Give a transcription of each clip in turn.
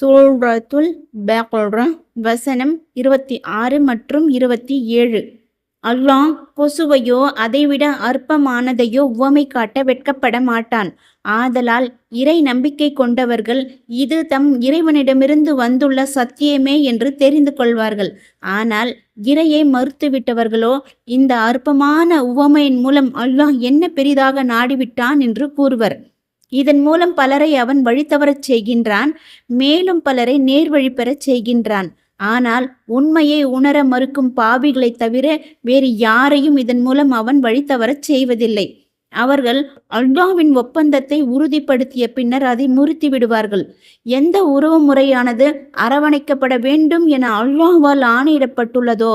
சூரத்துல் பக்ரா வசனம் இருபத்தி ஆறு மற்றும் இருபத்தி ஏழு. அல்லாஹ் கொசுவையோ அதைவிட அற்பமானதையோ உவமை காட்ட வெட்கப்பட மாட்டான். ஆதலால் இறை நம்பிக்கை கொண்டவர்கள் இது தம் இறைவனிடமிருந்து வந்துள்ள சத்தியமே என்று தெரிந்து கொள்வார்கள். ஆனால் இறையை மறுத்துவிட்டவர்களோ இந்த அற்பமான உவமையின் மூலம் அல்லாஹ் என்ன பெரிதாக நாடிவிட்டான் என்று கூறுவர். இதன் மூலம் பலரை அவன் வழித்தவரச் செய்கின்றான் மேலும் பலரை நேர்வழி பெறச் செய்கின்றான். ஆனால் உண்மையை உணர மறுக்கும் பாவிகளைத் தவிர வேறு யாரையும் இதன் மூலம் அவன் வழித்தவரச் செய்வதில்லை. அவர்கள் அல்லாவின் ஒப்பந்தத்தை உறுதிப்படுத்திய பின்னர் அதை முறித்து விடுவார்கள். எந்த உறவு முறையானது அரவணைக்கப்பட வேண்டும் என அல்லாஹ்வால் ஆணையிடப்பட்டுள்ளதோ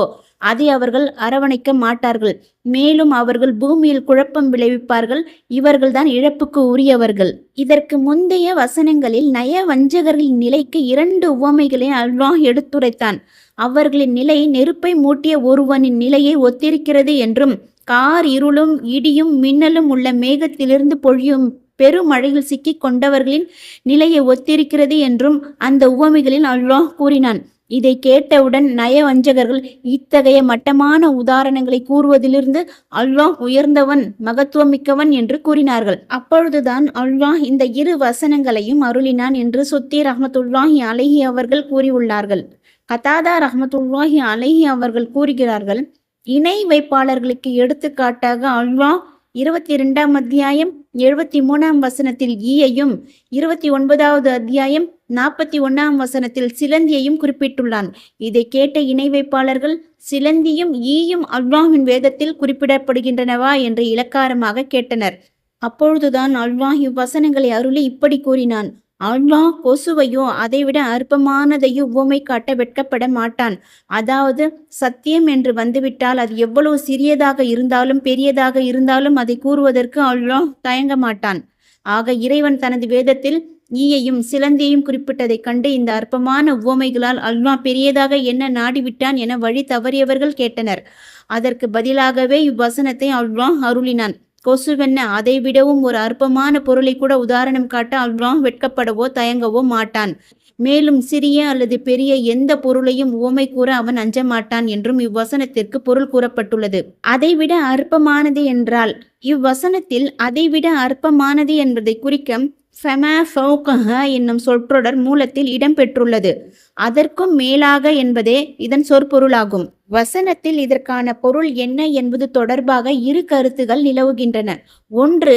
அதை அவர்கள் அரவணைக்க மாட்டார்கள். மேலும் அவர்கள் பூமியில் குழப்பம் விளைவிப்பார்கள். இவர்கள்தான் இழப்புக்கு உரியவர்கள். இதற்கு முந்தைய வசனங்களில் நய வஞ்சகர்களின் நிலைக்கு இரண்டு உவமைகளை அல்வா எடுத்துரைத்தான். அவர்களின் நிலை நெருப்பை மூட்டிய ஒருவனின் நிலையை ஒத்திருக்கிறது என்றும் கார் இருளும் இடியும் மின்னலும் உள்ள மேகத்திலிருந்து பொழியும் பெருமழையில் சிக்கிக் கொண்டவர்களின் நிலையை ஒத்திருக்கிறது என்றும் அந்த உவமைகளில் அல்வா கூறினான். இதை கேட்டவுடன் நயவஞ்சகர்கள் இத்தகைய மட்டமான உதாரணங்களை கூறுவதிலிருந்து அல்லாஹ் உயர்ந்தவன் மகத்துவமிக்கவன் என்று கூறினார்கள். அப்பொழுதுதான் அல்லாஹ் இந்த இரு வசனங்களையும் அருளினான் என்று சுத்தி ரஹமத்துல்லாஹி அலஹி அவர்கள் கூறியுள்ளார்கள். கதாதா ரஹமத்துல்லாஹி அலஹி அவர்கள் கூறுகிறார்கள் இணை வைப்பாளர்களுக்கு எடுத்துக்காட்டாக அல்வா இருபத்தி இரண்டாம் அத்தியாயம் எழுபத்தி மூணாம் வசனத்தில் ஈயையும் இருபத்தி ஒன்பதாவது அத்தியாயம் நாற்பத்தி ஒன்னாம் வசனத்தில் சிலந்தியையும் குறிப்பிட்டுள்ளான். இதை கேட்ட இணை வைப்பாளர்கள் சிலந்தியும் ஈயும் அல்வாஹின் வேதத்தில் குறிப்பிடப்படுகின்றனவா? என்று இலக்காரமாக கேட்டனர். அப்பொழுதுதான் அல்வாஹ் இவ்வசனங்களை அருளி இப்படி கூறினான். அல்வா கொசுவையோ அதைவிட அற்பமானதையோ உவமை காட்ட வெட்கப்பட மாட்டான். அதாவது சத்தியம் என்று வந்துவிட்டால் அது எவ்வளவு சிறியதாக இருந்தாலும் பெரியதாக இருந்தாலும் அதை கூறுவதற்கு அல்வா தயங்க மாட்டான். ஆக இறைவன் தனது வேதத்தில் ஈயையும் சிலந்தியையும் குறிப்பிட்டதைக் கண்டு இந்த அற்பமான உவமைகளால் அல்வா பெரியதாக என்ன நாடிவிட்டான் என வழி தவறியவர்கள் கேட்டனர். அதற்கு பதிலாகவே இவ்வசனத்தை அல்வா அருளினான். கொசுவென்ன அதை விடவும் ஒரு அற்பமான பொருளை கூட உதாரணம் காட்ட அல்வா வெட்கப்படவோ தயங்கவோ மாட்டான். மேலும் சிறிய அல்லது பெரிய எந்த பொருளையும் உவமை கூற அவன் அஞ்ச மாட்டான் என்றும் இவ்வசனத்திற்கு பொருள் கூறப்பட்டுள்ளது. அதைவிட அற்பமானது என்றால் இவ்வசனத்தில் அதைவிட அற்பமானது என்பதை குறிக்க ஃபெமா ஃபவுகஹ என்னும் சொற்றொடர் மூலத்தில் இடம்பெற்றுள்ளது. அதற்கும் மேலாக என்பதே இதன் சொற்பொருளாகும். வசனத்தில் இதற்கான பொருள் என்ன என்பது தொடர்பாக இரு கருத்துகள் நிலவுகின்றன. ஒன்று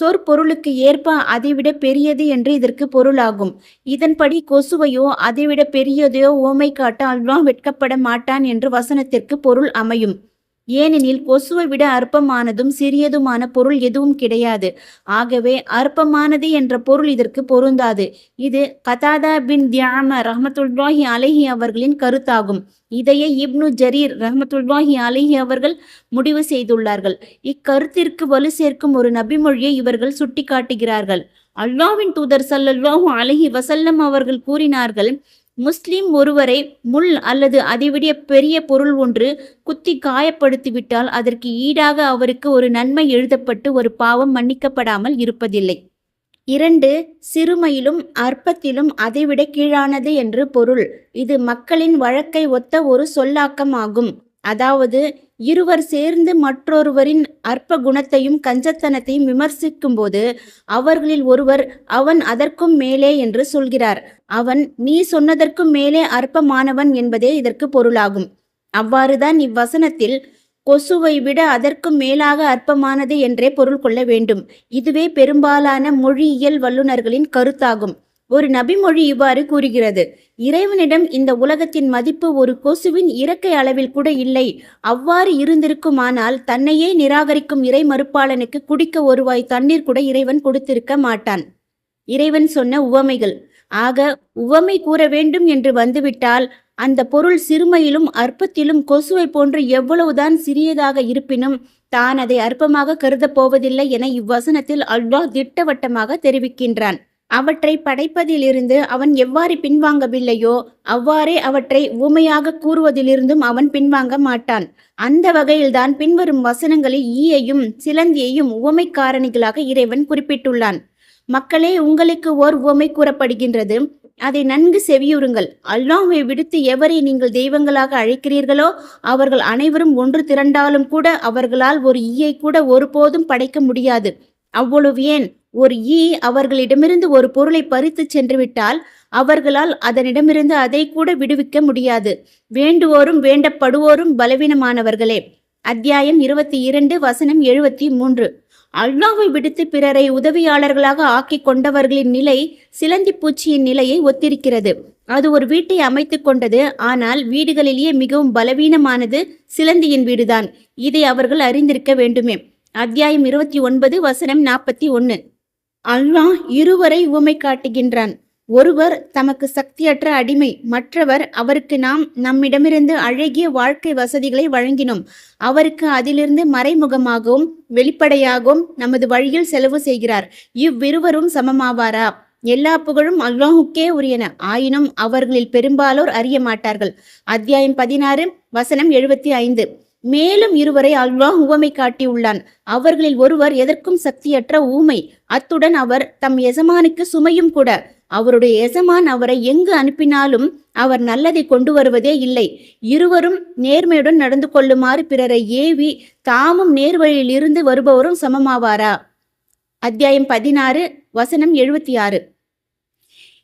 சொற்பொருளுக்கு ஏற்ப அதைவிட பெரியது என்று இதற்கு பொருளாகும். இதன்படி கொசுவையோ அதைவிட பெரியதையோ ஓமை காட்ட அல்வா வெட்கப்பட மாட்டான் என்று வசனத்திற்கு பொருள் அமையும். ஏனெனில் கொசுவை விட அற்பமானதும் சிறியதுமான பொருள் எதுவும் கிடையாது. ஆகவே அற்பமானது என்ற பொருள் இதற்கு பொருந்தாது. இது கதாதா பின் தியாம ரஹமத்துல்லாஹி அலஹி அவர்களின் கருத்தாகும். இதையே இப்னு ஜரீர் ரஹமத்துல்லாஹி அலைஹி அவர்கள் முடிவு செய்துள்ளார்கள். இக்கருத்திற்கு வலு சேர்க்கும் ஒரு நபிமொழியை இவர்கள் சுட்டிக்காட்டுகிறார்கள். அல்லாவின் தூதர் சல்லல்லாஹு அலைஹி வசல்லம் அவர்கள் கூறினார்கள் முஸ்லிம் ஒருவரை முள் அல்லது அதைவிட பெரிய பொருள் ஒன்று குத்தி காயப்படுத்திவிட்டால் அதற்கு ஈடாக அவருக்கு ஒரு நன்மை எழுதப்பட்டு ஒரு பாவம் மன்னிக்கப்படாமல் இருப்பதில்லை. இரண்டு சிறுமையிலும் அற்பத்திலும் அதைவிட கீழானது என்று பொருள். இது மக்களின் வழக்கை ஒத்த ஒரு சொல்லாக்கமாகும். அதாவது இருவர் சேர்ந்து மற்றொருவரின் அற்ப குணத்தையும் கஞ்சத்தனத்தையும் விமர்சிக்கும்போது அவர்களில் ஒருவர் அவன் அதற்கும் மேலே என்று சொல்கிறார். அவன் நீ சொன்னதற்கும் மேலே அற்பமானவன் என்பதே இதற்கு பொருளாகும். அவ்வாறுதான் இவ்வசனத்தில் கொசுவை விட அதற்கும் மேலாக அற்பமானது என்றே பொருள் கொள்ள வேண்டும். இதுவே பெரும்பாலான மொழியியல் வல்லுநர்களின் கருத்தாகும். ஒரு நபிமொழி இவ்வாறு கூறுகிறது. இறைவனிடம் இந்த உலகத்தின் மதிப்பு ஒரு கொசுவின் இறக்கை அளவில் கூட இல்லை. அவ்வாறு இருந்திருக்குமானால் தன்னையே நிராகரிக்கும் இறை மறுப்பாளனுக்கு குடிக்க ஒருவாய் தண்ணீர் கூட இறைவன் கொடுத்திருக்க மாட்டான். இறைவன் சொன்ன உவமைகள். ஆக உவமை கூற வேண்டும் என்று வந்துவிட்டால் அந்த பொருள் சிறுமையிலும் அற்பத்திலும் கொசுவை போன்று எவ்வளவுதான் சிறியதாக இருப்பினும் தான் அதை அற்பமாக கருதப் போவதில்லை என இவ்வசனத்தில் அல்லாஹ் திட்டவட்டமாக தெரிவிக்கின்றான். அவற்றை படைப்பதிலிருந்து அவன் எவ்வாறு பின்வாங்கவில்லையோ அவ்வாறே அவற்றை உவமையாக கூறுவதிலிருந்தும் அவன் பின்வாங்க மாட்டான். அந்த வகையில்தான் பின்வரும் வசனங்களில் ஈயையும் சிலந்தியையும் உவமைக்காரணிகளாக இறைவன் குறிப்பிட்டுள்ளான். மக்களே உங்களுக்கு ஓர் உவமை கூறப்படுகின்றது. அதை நன்கு செவியுறுங்கள். அல்லாஹை விடுத்து எவரை நீங்கள் தெய்வங்களாக அழைக்கிறீர்களோ அவர்கள் அனைவரும் ஒன்று திரண்டாலும் கூட அவர்களால் ஒரு ஈயை கூட ஒருபோதும் படைக்க முடியாது. அவ்வளவு ஏன்? ஒரு ஈ அவர்களிடமிருந்து ஒரு பொருளை பறித்து சென்றுவிட்டால் அவர்களால் அதனிடமிருந்து அதை கூட விடுவிக்க முடியாது. வேண்டுவோரும் வேண்டப்படுவோரும் பலவீனமானவர்களே. அத்தியாயம் இருபத்தி இரண்டு வசனம் எழுபத்தி மூன்று அல்லாவை விடுத்து பிறரை உதவியாளர்களாக ஆக்கி கொண்டவர்களின் நிலை சிலந்தி பூச்சியின் நிலையை ஒத்திருக்கிறது. அது ஒரு வீட்டை அமைத்து கொண்டது ஆனால் வீடுகளிலேயே மிகவும் பலவீனமானது சிலந்தியின் வீடுதான். இதை அவர்கள் அறிந்திருக்க வேண்டுமே. அத்தியாயம் இருபத்தி ஒன்பது வசனம் நாற்பத்தி ஒன்று அல்லாஹ் இருவரை உவமை காட்டுகின்றான். ஒருவர் தமக்கு சக்தியற்ற அடிமை மற்றவர் அவருக்கு நாம் நம்மிடமிருந்து அழகிய வாழ்க்கை வசதிகளை வழங்கினோம். அவருக்கு அதிலிருந்து மறைமுகமாகவும் வெளிப்படையாகவும் நமது வழியில் செலவு செய்கிறார். இவ்விருவரும் சமமாவாரா? எல்லா புகழும் அல்லாஹுக்கே உரியன. ஆயினும் அவர்களில் பெரும்பாலோர் அறிய மாட்டார்கள். அத்தியாயம் பதினாறு வசனம் எழுபத்தி ஐந்து. மேலும் இருவரை அல்லாஹ் உவமை காட்டியுள்ளான். அவர்களில் ஒருவர் எதற்கும் சக்தியற்ற ஊமை. அத்துடன் அவர் தம் எசமானுக்கு சுமையும் கூட. அவருடைய எசமான் அவரை எங்கு அனுப்பினாலும் அவர் நல்லதை கொண்டு வருவதே இல்லை. இருவரும் நேர்மையுடன் நடந்து கொள்ளுமாறு பிறரை ஏவி தாமும் நேர்வழியில் இருந்து வருபவரும் சமமாவாரா? அத்தியாயம் பதினாறு வசனம் எழுபத்தி ஆறு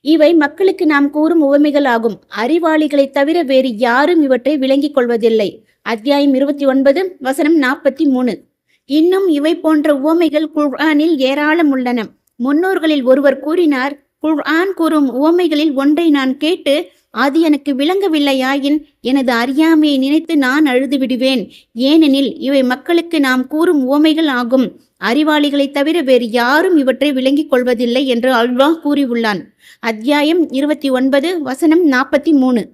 இவை மக்களுக்கு நாம் கூறும் உவமைகள் ஆகும் அறிவாளிகளைத் தவிர வேறு யாரும் இவற்றை விளங்கிக் கொள்வதில்லை. அத்தியாயம் இருபத்தி ஒன்பது வசனம் நாற்பத்தி மூணு. இன்னும் இவை போன்ற உவமைகள் குர்ஆனில் ஏராளம் உள்ளன முன்னோர்களில் ஒருவர் கூறினார் குர்ஆன் கூறும் உவமைகளில் ஒன்றை நான் கேட்டு அது எனக்கு விளங்கவில்லையாயின் எனது அறியாமையை நினைத்து நான் அழுது விடுவேன் ஏனெனில் இவை மக்களுக்கு நாம் கூறும் உவமைகள் ஆகும். அறிவாளிகளைத் தவிர வேறு யாரும் இவற்றை விளங்கிக் கொள்வதில்லை என்று அல்வா கூறியுள்ளான். அத்தியாயம் இருபத்தி ஒன்பது வசனம் நாற்பத்தி மூணு.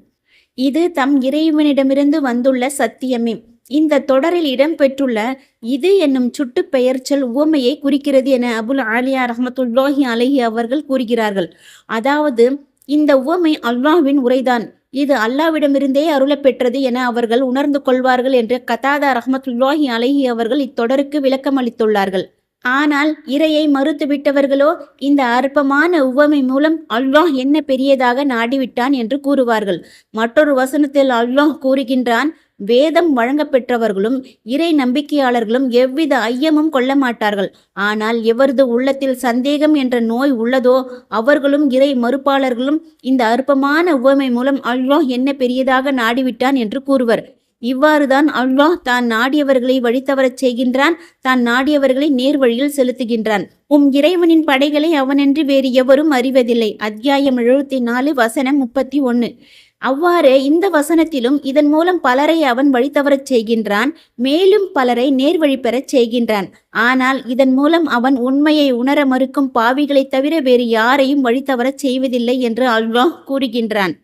இது தம் இறைவனிடமிருந்து வந்துள்ள சத்தியமே. இந்த தொடரில் இடம்பெற்றுள்ள இது என்னும் சுட்டு பெயர்ச்சல் உவமையை குறிக்கிறது என அபுல் ஆலியா ரஹமத்துல்லாஹி அலஹி அவர்கள் கூறுகிறார்கள். அதாவது இந்த உவமை அல்லாஹ்வின் உரைதான். இது அல்லாவிடமிருந்தே அருளப்பெற்றது என அவர்கள் உணர்ந்து கொள்வார்கள் என்று கதாதா ரஹமத்துல்லாஹி அலஹி அவர்கள் இத்தொடருக்கு விளக்கம் அளித்துள்ளார்கள் ஆனால் இறையை மறுத்துவிட்டவர்களோ இந்த அற்பமான உவமை மூலம் அல்லாஹ் என்ன பெரியதாக நாடிவிட்டான் என்று கூறுவார்கள். மற்றொரு வசனத்தில் அல்லாஹ் கூறுகின்றான் வேதம் வழங்கப்பெற்றவர்களும் இறை நம்பிக்கையாளர்களும் எவ்வித ஐயமும் கொள்ள மாட்டார்கள். ஆனால் எவரது உள்ளத்தில் சந்தேகம் என்ற நோய் உள்ளதோ அவர்களும் இறை மறுப்பாளர்களும் இந்த அற்பமான உவமை மூலம் அல்லாஹ் என்ன பெரியதாக நாடிவிட்டான் என்று கூறுவர். இவ்வாறுதான் அல்லாஹ் தான் நாடியவர்களை வழித்தவரச் செய்கின்றான் தான் நாடியவர்களை நேர்வழியில் செலுத்துகின்றான். உம் இறைவனின் படைகளை அவனென்று வேறு எவரும் அறிவதில்லை. அத்தியாயம் எழுபத்தி நாலு வசனம் முப்பத்தி ஒன்று அவ்வாறு இந்த வசனத்திலும் இதன் மூலம் பலரை அவன் வழித்தவரச் செய்கின்றான் மேலும் பலரை நேர்வழி பெறச் செய்கின்றான். ஆனால் இதன் மூலம் அவன் உண்மையை உணர மறுக்கும் பாவிகளைத் தவிர வேறு யாரையும் வழித்தவரச் செய்வதில்லை என்று அல்வாஹ் கூறுகின்றான்.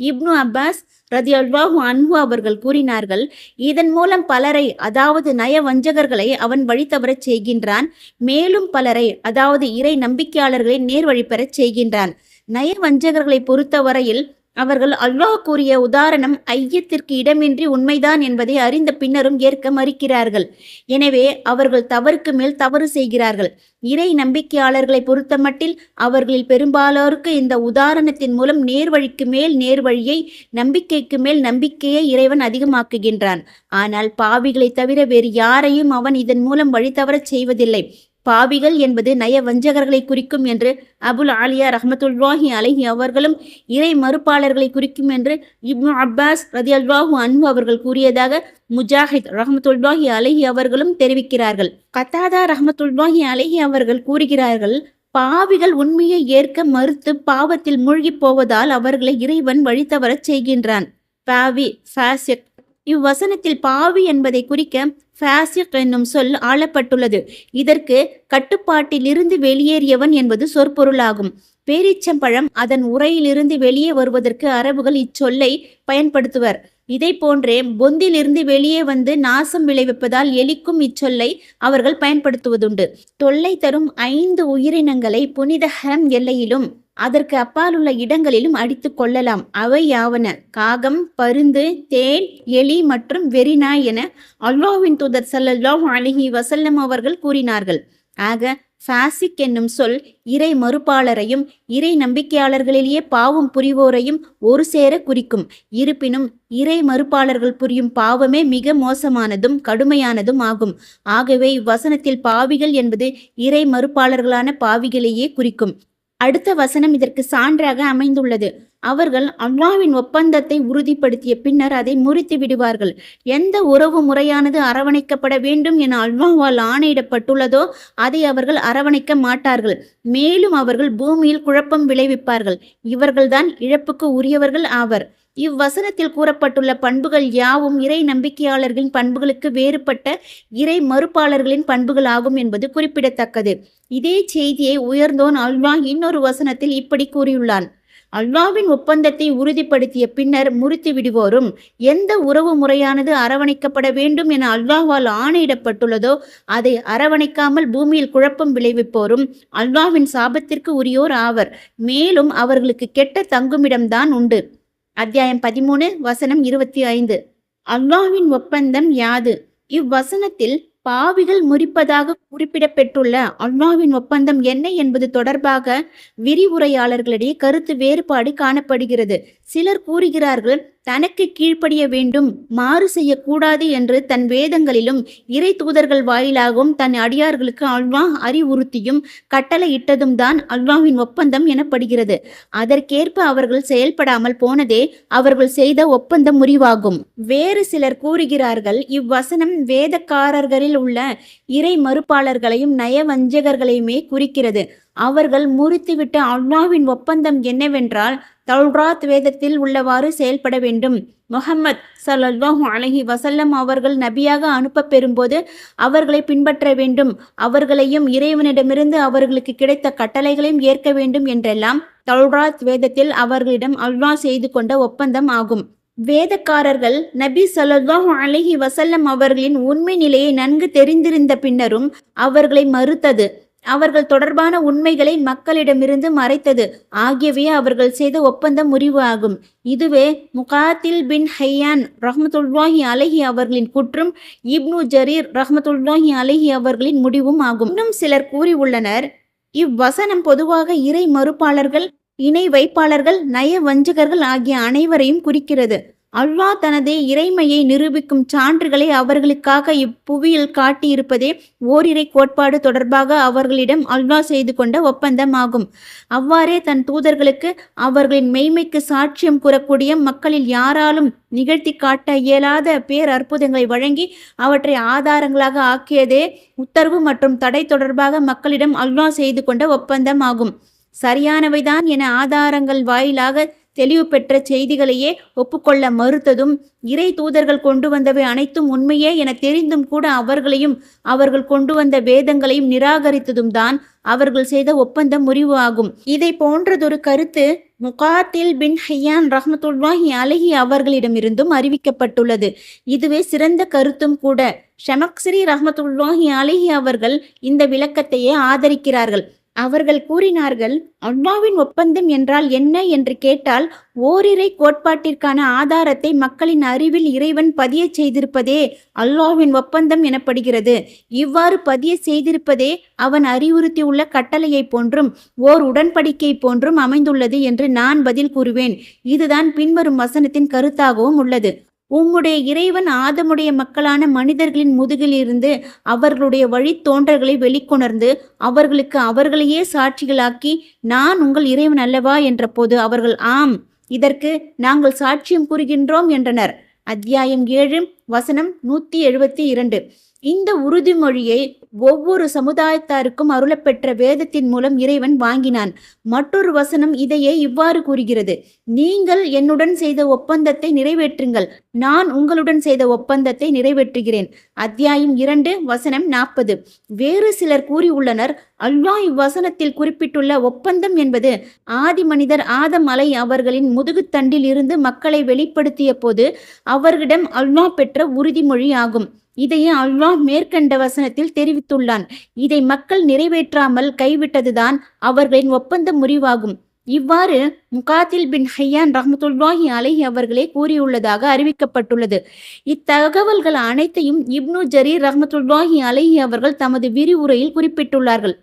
இப்னு அப்பாஸ் ரதி அல்வாஹு அன்பு அவர்கள் கூறினார்கள் இதன் மூலம் பலரை அதாவது நய வஞ்சகர்களை அவன் வழித்தவரச் செய்கின்றான். மேலும் பலரை அதாவது இறை நம்பிக்கையாளர்களை நேர் வழிபெறச் செய்கின்றான். நய வஞ்சகர்களை பொறுத்தவரையில் அவர்கள் அல்லாஹ் கூறிய உதாரணம் ஐயத்திற்கு இடமின்றி உண்மைதான் என்பதை அறிந்த பின்னரும் ஏற்க மறுக்கிறார்கள். எனவே அவர்கள் தவறுக்கு மேல் தவறு செய்கிறார்கள். இறை நம்பிக்கையாளர்களை பொறுத்தமட்டில் அவர்களில் பெரும்பாலோருக்கு இந்த உதாரணத்தின் மூலம் நேர்வழிக்கு மேல் நேர்வழியை நம்பிக்கைக்கு மேல் நம்பிக்கையை இறைவன் அதிகமாக்குகின்றான். ஆனால் பாவிகளை தவிர வேறு யாரையும் அவன் இதன் மூலம் வழித்தவரச் செய்வதில்லை. பாவிகள் என்பது நய வஞ்சகர்களை குறிக்கும் என்று அபுல் ஆலியா ரஹமத்துல்வாஹி அலஹி அவர்களும் இறை மறுப்பாளர்களை குறிக்கும் என்று இப்னு அப்பாஸ் ரதி அல்வாஹு அன்பு அவர்கள் கூறியதாக முஜாஹித் ரஹமத்துல்வாஹி அலஹி அவர்களும் தெரிவிக்கிறார்கள். கத்தாதா ரஹமத்துல்வாஹி அலஹி அவர்கள் கூறுகிறார்கள் பாவிகள் உண்மையை ஏற்க மறுத்து பாவத்தில் மூழ்கி போவதால் அவர்களை இறைவன் வழித்தவரச் செய்கின்றான். பாவி ஃபாசிக் இவ்வசனத்தில் பாவி என்பதை குறிக்க ஃபேசிக் என்னும் சொல் ஆளப்பட்டுள்ளது. இதற்கு கட்டுப்பாட்டிலிருந்து வெளியேறியவன் என்பது சொற்பொருளாகும். பேரீச்சம்பழம் அதன் உரையிலிருந்து வெளியே வருவதற்கு அரபுகள் இச்சொல்லை பயன்படுத்துவர். இதை போன்றே பொந்திலிருந்து வெளியே வந்து நாசம் விளைவிப்பதால் எலிக்கும் இச்சொல்லை அவர்கள் பயன்படுத்துவதுண்டு. தொல்லை தரும் ஐந்து உயிரினங்களை புனித ஹரம் எல்லையிலும் அதற்கு அப்பால் உள்ள இடங்களிலும் அடித்து கொள்ளலாம். அவை யாவன? காகம் பருந்து தேன் எலி மற்றும் வெறிநாய் என அல்லாவின் தூதர் சல்லல்லாஹ் அலிஹி வசல்லம் அவர்கள் கூறினார்கள். ஆக ஃபாசிக் என்னும் சொல் இறை மறுப்பாளரையும் இறை நம்பிக்கையாளர்களிலேயே பாவம் புரிவோரையும் ஒரு சேர குறிக்கும். இருப்பினும் இறை மறுப்பாளர்கள் புரியும் பாவமே மிக மோசமானதும் கடுமையானதும் ஆகும். ஆகவே இவ்வசனத்தில் பாவிகள் என்பது இறை மறுப்பாளர்களான பாவிகளையே குறிக்கும். அடுத்த வசனம் இதற்கு சான்றாக அமைந்துள்ளது. அவர்கள் அல்லாவின் ஒப்பந்தத்தை உறுதிப்படுத்திய பின்னர் அதை முறித்து விடுவார்கள். எந்த உறவு முறையானது அரவணைக்கப்பட வேண்டும் என அல்வாவால் ஆணையிடப்பட்டுள்ளதோ அதை அவர்கள் அரவணைக்க மாட்டார்கள். மேலும் அவர்கள் பூமியில் குழப்பம் விளைவிப்பார்கள். இவர்கள்தான் இழப்புக்கு உரியவர்கள் ஆவர். இவ்வசனத்தில் கூறப்பட்டுள்ள பண்புகள் யாவும் இறை நம்பிக்கையாளர்களின் பண்புகளுக்கு வேறுபட்ட இறை மறுப்பாளர்களின் பண்புகள் ஆகும் என்பது குறிப்பிடத்தக்கது. இதே செய்தியை உயர்ந்தோன் அல்வா இன்னொரு வசனத்தில் இப்படி கூறியுள்ளான். அல்லாவின் ஒப்பந்தத்தை உறுதிப்படுத்திய பின்னர் முறித்து விடுவோரும் எந்த உறவு முறையானது அரவணைக்கப்பட வேண்டும் என அல்லாஹால் ஆணையிடப்பட்டுள்ளதோ அதை அரவணைக்காமல் பூமியில் குழப்பம் விளைவிப்போரும் அல்லாவின் சாபத்திற்கு உரியோர் ஆவர். மேலும் அவர்களுக்கு கெட்ட தங்குமிடம்தான் உண்டு. அத்தியாயம் பதிமூணு வசனம் இருபத்தி ஐந்து. அல்லாவின் ஒப்பந்தம் யாது? இவ்வசனத்தில் பாவிகள் முறிப்பதாக குறிப்பிடப்பெற்றுள்ள அல்லாவின் ஒப்பந்தம் என்ன என்பது தொடர்பாக விரிவுரையாளர்களிடையே கருத்து வேறுபாடு காணப்படுகிறது. சிலர் கூறுகிறார்கள் தனக்கு கீழ்ப்படிய வேண்டும் மாறு செய்யக்கூடாது என்று தன் வேதங்களிலும் இறை தூதர்கள் வாயிலாகவும் தன் அடியார்களுக்கு அல்வாஹ் அறிவுறுத்தியும் கட்டளையிட்டதும் தான் அல்வாவின் ஒப்பந்தம் எனப்படுகிறது. அதற்கேற்ப அவர்கள் செயல்படாமல் போனதே அவர்கள் செய்த ஒப்பந்தம் முறிவாகும். வேறு சிலர் கூறுகிறார்கள் இவ்வசனம் வேதக்காரர்களில் உள்ள இறை மறுப்பாளர்களையும் நயவஞ்சகர்களையுமே குறிக்கிறது. அவர்கள் முறித்துவிட்ட அல்லாவின் ஒப்பந்தம் என்னவென்றால் தௌராத் வேதத்தில் உள்ளவாறு செயல்பட வேண்டும். முகமத் சல்லாஹூ அலஹி வசல்லம் அவர்கள் நபியாக அனுப்ப பெறும்போது அவர்களை பின்பற்ற வேண்டும். அவர்களையும் இறைவனிடமிருந்து அவர்களுக்கு கிடைத்த கட்டளைகளையும் ஏற்க வேண்டும் என்றெல்லாம் தௌராத் வேதத்தில் அவர்களிடம் அல்வா செய்து கொண்ட ஒப்பந்தம் ஆகும். வேதக்காரர்கள் நபி ஸல்லல்லாஹு அலஹி வசல்லம் அவர்களின் உண்மை நிலையை நன்கு தெரிந்திருந்த பின்னரும் அவர்களை மறுத்தது. அவர்கள் தொடர்பான உண்மைகளை மக்களிடமிருந்து மறைத்தது. ஆகியவையே அவர்கள் செய்த ஒப்பந்தம் முறிவு ஆகும். இதுவே முகாத்தில் பின் ஹையான் ரஹமத்துல்லாஹி அலஹி அவர்களின் குற்றும் இப்னு ஜரீர் ரஹமத்துல்லாஹி அலஹி அவர்களின் முடிவும் ஆகும். இன்னும் சிலர் கூறியுள்ளனர் இவ்வசனம் பொதுவாக இறை மறுப்பாளர்கள் இணை வைப்பாளர்கள் நய வஞ்சகர்கள் ஆகிய அனைவரையும் குறிக்கிறது. அல்வா தனது இறைமையை நிரூபிக்கும் சான்றுகளை அவர்களுக்காக இப்புவியில் காட்டியிருப்பதே ஓரிரை கோட்பாடு தொடர்பாக அவர்களிடம் அல்வா செய்து கொண்ட ஒப்பந்தம் ஆகும் அவ்வாறே தன் தூதர்களுக்கு அவர்களின் மெய்மைக்கு சாட்சியம் கூறக்கூடிய மக்களில் யாராலும் நிகழ்த்தி காட்ட இயலாத பேர் அற்புதங்களை வழங்கி அவற்றை ஆதாரங்களாக ஆக்கியதே உத்தரவு மற்றும் தடை தொடர்பாக மக்களிடம் அல்வா செய்து கொண்ட ஒப்பந்தம் ஆகும் சரியானவைதான் என ஆதாரங்கள் வாயிலாக தெளிவு பெற்ற செய்திகளையே ஒப்புக்கொள்ள மறுத்ததும் இறை தூதர்கள் கொண்டு வந்தவை அனைத்தும் உண்மையே என தெரிந்தும் கூட அவர்களையும் அவர்கள் கொண்டு வந்த வேதங்களையும் நிராகரித்ததும் தான் அவர்கள் செய்த ஒப்பந்தம் முறிவு ஆகும். இதை போன்றதொரு கருத்து முகாத்தில் பின் ஹையான் ரஹ்மத்துல்லாஹி அலஹி அவர்களிடமிருந்தும் அறிவிக்கப்பட்டுள்ளது. இதுவே சிறந்த கருத்தும் கூட. ஷமக்ஸ்ரி ரஹமத்துல்வாஹி அலஹி அவர்கள் இந்த விளக்கத்தையே ஆதரிக்கிறார்கள். அவர்கள் கூறினார்கள் அல்லாவின் ஒப்பந்தம் என்றால் என்ன? என்று கேட்டால் ஓரிரை கோட்பாட்டிற்கான ஆதாரத்தை மக்களின் அறிவில் இறைவன் பதிய செய்திருப்பதே அல்லாவின் ஒப்பந்தம் எனப்படுகிறது. இவ்வாறு பதிய செய்திருப்பதே அவன் அறிவுறுத்தியுள்ள கட்டளையை போன்றும் ஓர் உடன்படிக்கை போன்றும் அமைந்துள்ளது என்று நான் பதில் கூறுவேன். இதுதான் பின்வரும் வசனத்தின் கருத்தாகவும் உள்ளது. உம்முடைய இறைவன் ஆதமுடைய மக்களான மனிதர்களின் முதுகிலிருந்து அவர்களுடைய வழித்தோன்றல்களை வெளிக்கொணர்ந்து அவர்களுக்கு அவர்களையே சாட்சிகளாக்கி நான் உங்கள் இறைவன் அல்லவா? என்ற போது அவர்கள் ஆம் இதற்கு நாங்கள் சாட்சியம் கூறுகின்றோம் என்றனர். அத்தியாயம் ஏழு வசனம் நூத்தி எழுபத்தி இரண்டு. இந்த உறுதிமொழியை ஒவ்வொரு சமுதாயத்தாருக்கும் அருளப்பெற்ற வேதத்தின் மூலம் இறைவன் வாங்கினான். மற்றொரு வசனம் இதையே இவ்வாறு கூறுகிறது. நீங்கள் என்னுடன் செய்த ஒப்பந்தத்தை நிறைவேற்றுங்கள். நான் உங்களுடன் செய்த ஒப்பந்தத்தை நிறைவேற்றுகிறேன். அத்தியாயம் இரண்டு வசனம் நாற்பது. வேறு சிலர் கூறியுள்ளனர் அல்வா இவ்வசனத்தில் குறிப்பிட்டுள்ள ஒப்பந்தம் என்பது ஆதி மனிதர் ஆதம் அலை அவர்களின் முதுகுத்தண்டில் இருந்து மக்களை வெளிப்படுத்திய போது அவர்களிடம் அல்வா பெற்ற உறுதிமொழி ஆகும் இதையே அல்லாஹ் மேற்கண்ட வசனத்தில் தெரிவித்துள்ளான். இதை மக்கள் நிறைவேற்றாமல் கைவிட்டதுதான் அவர்களின் ஒப்பந்த முறிவாகும். இவ்வாறு முகாத்தில் பின் ஹையான் ரஹமத்துல்லாஹி அலைஹி அவர்களே கூறியுள்ளதாக அறிவிக்கப்பட்டுள்ளது. இத்தகவல்கள் அனைத்தையும் இப்னு ஜரீர் ரஹமத்துல்லாஹி அலைஹி அவர்கள் தமது விரிவுரையில் குறிப்பிட்டுள்ளார்கள்.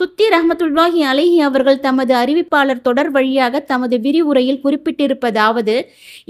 சுத்தி ரஹ்மத்துல்லாஹி அலைஹி அவர்கள் தமது அறிவிப்பாளர் தொடர் வழியாக தமது விரிவுரையில் குறிப்பிட்டிருப்பதாவது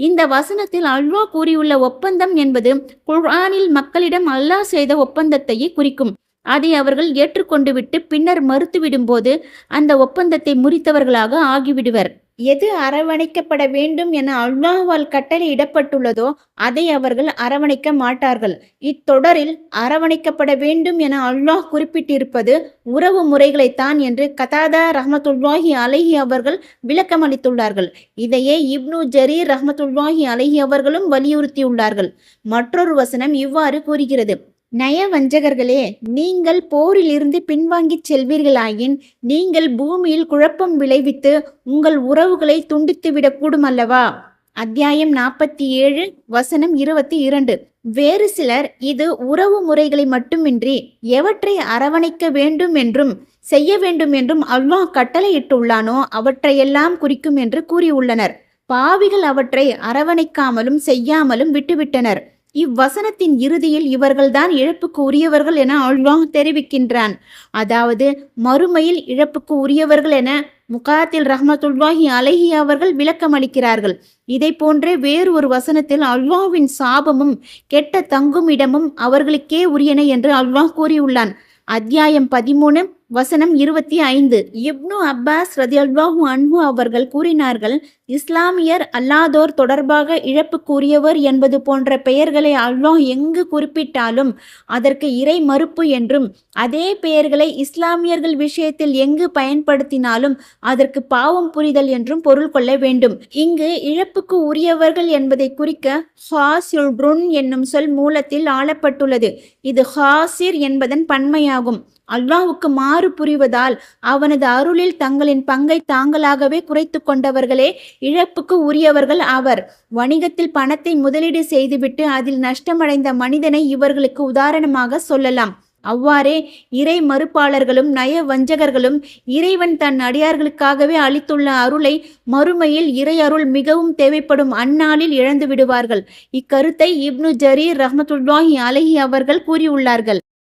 இந்த வசனத்தில் அல்வா கூறியுள்ள ஒப்பந்தம் என்பது குர்ஆனில் மக்களிடம் அல்லாஹ் செய்த ஒப்பந்தத்தையே குறிக்கும். அதை அவர்கள் ஏற்றுக்கொண்டு விட்டு பின்னர் மறுத்துவிடும்போது அந்த ஒப்பந்தத்தை முறித்தவர்களாக ஆகிவிடுவர். எது அரவணைக்கப்பட வேண்டும் என அல்லாஹால் கட்டளையிடப்பட்டுள்ளதோ அதை அவர்கள் அரவணைக்க மாட்டார்கள். இத்தொடரில் அரவணைக்கப்பட வேண்டும் என அல்லாஹ் குறிப்பிட்டிருப்பது உறவு முறைகளைத்தான் என்று கதாதா ரஹமத்துல்லாஹி அலஹி அவர்கள் விளக்கமளித்துள்ளார்கள். இதையே இப்னு ஜரீர் ரஹமத்துல்லாஹி அலஹி அவர்களும் வலியுறுத்தியுள்ளார்கள். மற்றொரு வசனம் இவ்வாறு கூறுகிறது. நயவஞ்சகர்களே நீங்கள் போரிலிருந்து பின்வாங்கிச் செல்வீர்களாயின் நீங்கள் பூமியில் குழப்பம் விளைவித்து உங்கள் உறவுகளை துண்டித்துவிடக்கூடும் அல்லவா அத்தியாயம் நாற்பத்தி ஏழு வசனம் இருபத்தி இரண்டு வேறு சிலர் இது உறவு முறைகளை மட்டுமின்றி எவற்றை அரவணைக்க வேண்டும் என்றும் செய்ய வேண்டும் என்றும் அல்லாஹ் கட்டளையிட்டுள்ளானோ அவற்றையெல்லாம் குறிக்கும் என்று கூறியுள்ளனர். பாவிகள் அவற்றை அரவணைக்காமலும் செய்யாமலும் விட்டுவிட்டனர். இவ்வசனத்தின் இறுதியில் இவர்கள்தான் இழப்புக்கு உரியவர்கள் என அல்லாஹ் தெரிவிக்கின்றான். அதாவது மறுமையில் இழப்புக்கு உரியவர்கள் என முகாத்தில் ரஹமத்துல்லாஹி அலஹி அவர்கள் விளக்கம் அளிக்கிறார்கள் இதை போன்றே வேறு ஒரு வசனத்தில் அல்வாவின் சாபமும் கெட்ட தங்கும் இடமும் அவர்களுக்கே உரியன என்று அல்வாஹ் கூறியுள்ளான். அத்தியாயம் பதிமூணு வசனம் இருபத்தி ஐந்து. இப்னு அப்பாஸ் ரதியல்வாஹு அன்பு அவர்கள் கூறினார்கள் இஸ்லாமியர் அல்லாதோர் தொடர்பாக இழப்புக்குரியவர் என்பது போன்ற பெயர்களை அல்லாஹ் எங்கு குறிப்பிட்டாலும் அதற்கு இறை மறுப்பு என்றும் அதே பெயர்களை இஸ்லாமியர்கள் விஷயத்தில் எங்கு பயன்படுத்தினாலும் அதற்கு பாவம் புரிதல் என்றும் பொருள் கொள்ள வேண்டும். இங்கு இழப்புக்கு உரியவர்கள் என்பதை குறிக்க ஹாசில்ருன் என்னும் சொல் மூலத்தில் ஆளப்பட்டுள்ளது. இது ஹாசிர் என்பதன் பன்மையாகும். அல்லாஹுக்கு மாறு புரிவதால் அவனது அருளில் தங்களின் பங்கை தாங்களாகவே குறைத்து கொண்டவர்களே இழப்புக்கு உரியவர்கள் அவர். வணிகத்தில் பணத்தை முதலீடு செய்துவிட்டு அதில் நஷ்டமடைந்த மனிதனை இவர்களுக்கு உதாரணமாக சொல்லலாம். அவ்வாறே இறை மறுப்பாளர்களும் நய வஞ்சகர்களும் இறைவன் தன் அடியார்களுக்காகவே அளித்துள்ள அருளை மறுமையில் இறை அருள் மிகவும் தேவைப்படும் அந்நாளில் இழந்து விடுவார்கள் இக்கருத்தை இப்னு ஜரீர் ரஹமத்துல்லாஹி அலஹி அவர்கள் கூறியுள்ளார்கள்.